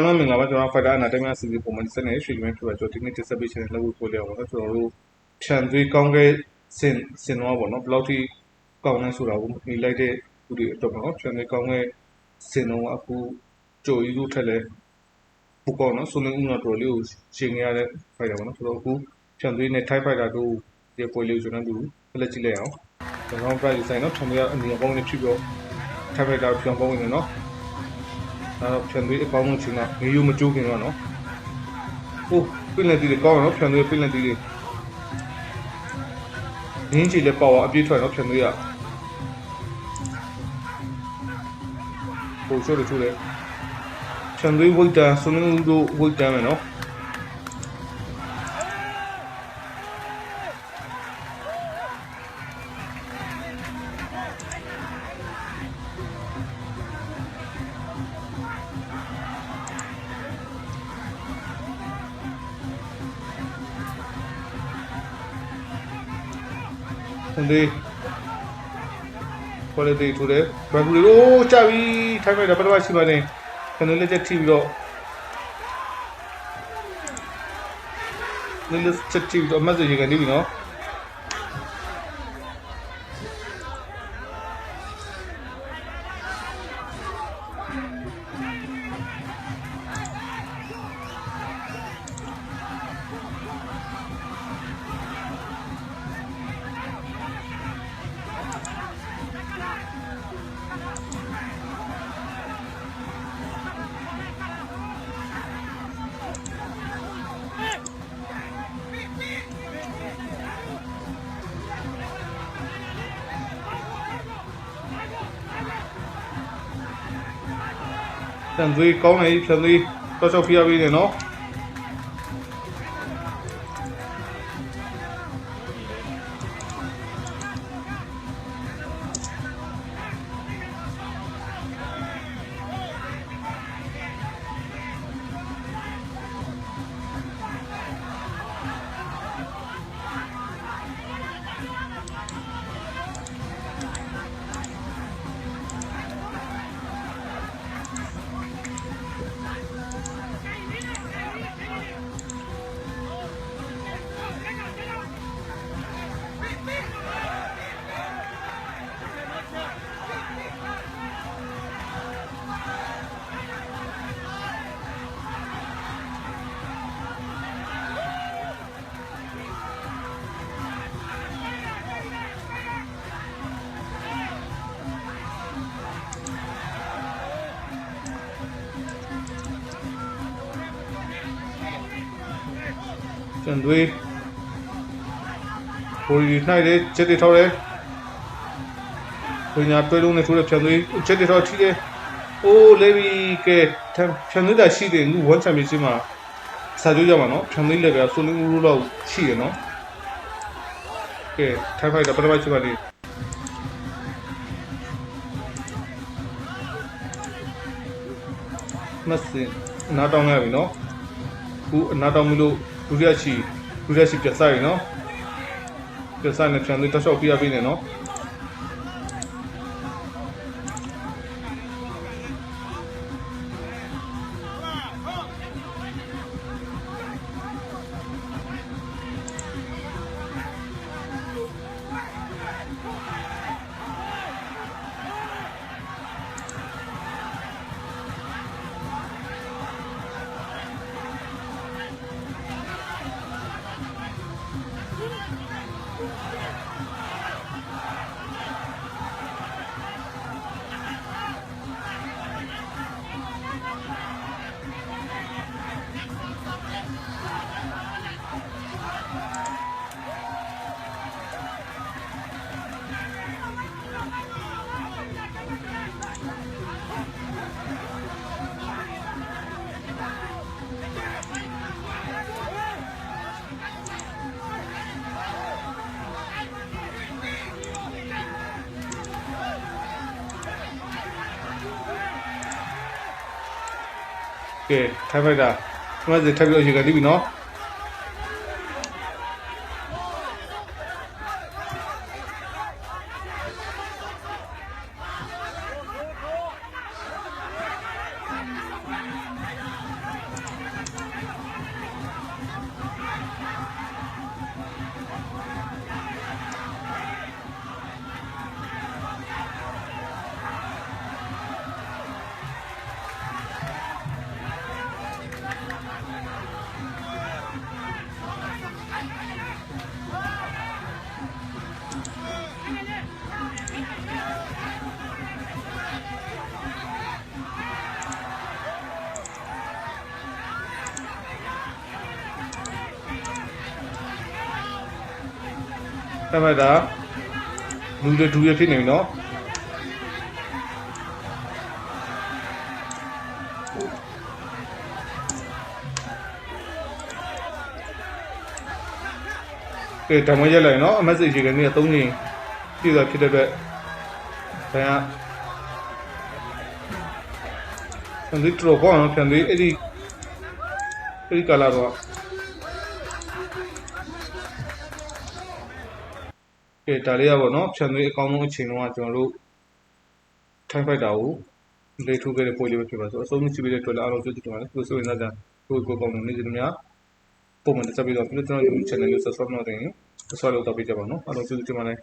ကျွန်တော်မင်္ဂလာပါကျွန်တော် fighter အနာတိုင်းများစီစဉ်ပုံမှန်စနေရွှေလင်းဖြစ်ပါကျွန်တော်ဒီနေ့တက်ဆက်ပေးချင်တဲ့လုပ်ဖို့ပြောရအောင်နော်ကျွန်တော်တို့ခြံသွေးကောင်းခဲ့စင်စင်တော့ပေါ့နော်ဘယ်လောက်ထိကောင်းလဲဆိုတာကိုမိလိုက်တဲ့သူတွေအတွက်ပေါ့နော်ခြံသွေးကောင်းခဲ့စင်တော့အခုကြိုရီတို့ထက်လဲပူကောင်းနော်ဆိုလင်းဦးတော့တော်လေးကိုရှင်ခဲ့ရတဲ့ fighter ပေါ့နော်ဆိုတော့အခုခြံသွေးနဲ့ type fighter တို့ရဲ့ပွဲလေးကိုကျွန်တော်တို့လက်ကြည့်လိုက်အောင်ကျွန်တော် price ဆိုင်နော်ခြံသွေးကအမြင်ကောင်းနေဖြစ်ပြီးတော့ type fighter ပြန်ပေါင်းနေနော် ဒါတော့ဖြန်သွေးအကောင်းဆုံးချိန်ကငရုံမကျိုးခင်တော့နော်။ဟိုပြင်းလက်တီးတွေကောင်းတော့ဖြန်သွေးပြင်းလက်တီးတွေငင်းချီလည်းပေါ့အောင်အပြည့်ထွက်တော့ဖြန်သွေးကဟိုချိုးတယ်ချိုးတယ်ဖြန်သွေးဝိတ်တန်ဆွန်းနူးတို့ဝိတ်တန်မယ်နော် ဖြန်သွေး quality ထိုးတယ်ဘန်ကူလေးအိုးကြပြီထိုင်လိုက်တာပထမရှိပါနဲ့ဖြန်သွေးလက်ချက်ထိပြီးတော့လေးလက်ချက်ထိပြီးတော့အမတ်စရေကနေပြီနော် ဖြန်သွေးကောင်းနေဖြန်သွေးတော့ချောက်ဖိရပေးနေနော် ဖြန်သွေးဟိုဒီနှိုက်တယ်ချက်တွေထောက်တယ်ပညာတွဲလုံးနဲ့ထိုးတဲ့ဖြန်သွေးချက်တွေထောက်ထိတယ်အိုးလေဘီကဲဖြန်သွေးတာရှိတယ်ငူဝမ်ချန်ပီယံရှစ်မှာစာကြိုးကြမှာနော်ဖြန်သွေးလည်းပဲဆိုလင်းဦးလို့လောက်ရှိတယ်နော်ကဲထိုင်ဖိုက်တာပထမရှိပါလေမစင်နားတောင်းရပြီနော်ခုအနားတောင်းမလို့ ဒုတိယချီဒုတိယချီပြတ်စားရနော်ပြတ်စားနေဖြန်လေးတစ်လျှောက်ပြရပေးနေနော် ကဲထိုင်ဖိုက်တာမစင်ထပ်ပြီးတော့ရေကန်တီးပြီနော် အဲ့မဲ့ဒါလူတွေဒူရဖြစ်နေပြီနော်ကဲဓမ္မရက်လိုက်နော်အမက်ဆေ့ရေကနေ3ချိန်ပြည့်စွာဖြစ်တဲ့အတွက်ဘယ်ကဖြန်ဒီထရကောနော်ဖြန်ဒီအဲ့ဒီအဲ့ဒီကလာတော့ ဒါလေးရပါတော့ဖြန်ဒီအကောင်းဆုံးအချိန်တော့ကျွန်တော်တို့ထိုင်းဖိုက်တာကိုလေထိုးခဲ့တဲ့ပွဲလေးပဲဖြစ်ပါဆိုအဆုံးမရှိတဲ့အတွက်လည်းအားလုံးကျေးဇူးတင်ပါတယ်ကိုယ်ဆိုရင်လည်းကိုယ်ကိုယ်ကောင်းနေကြတယ်များပုံမှန်တက်ပြီးတော့ကျွန်တော်တို့ channel ကို subscribe လုပ်တယ် subscribe လုပ်တော့ပေးကြပါနော်အားလုံးကျေးဇူးတင်ပါတယ်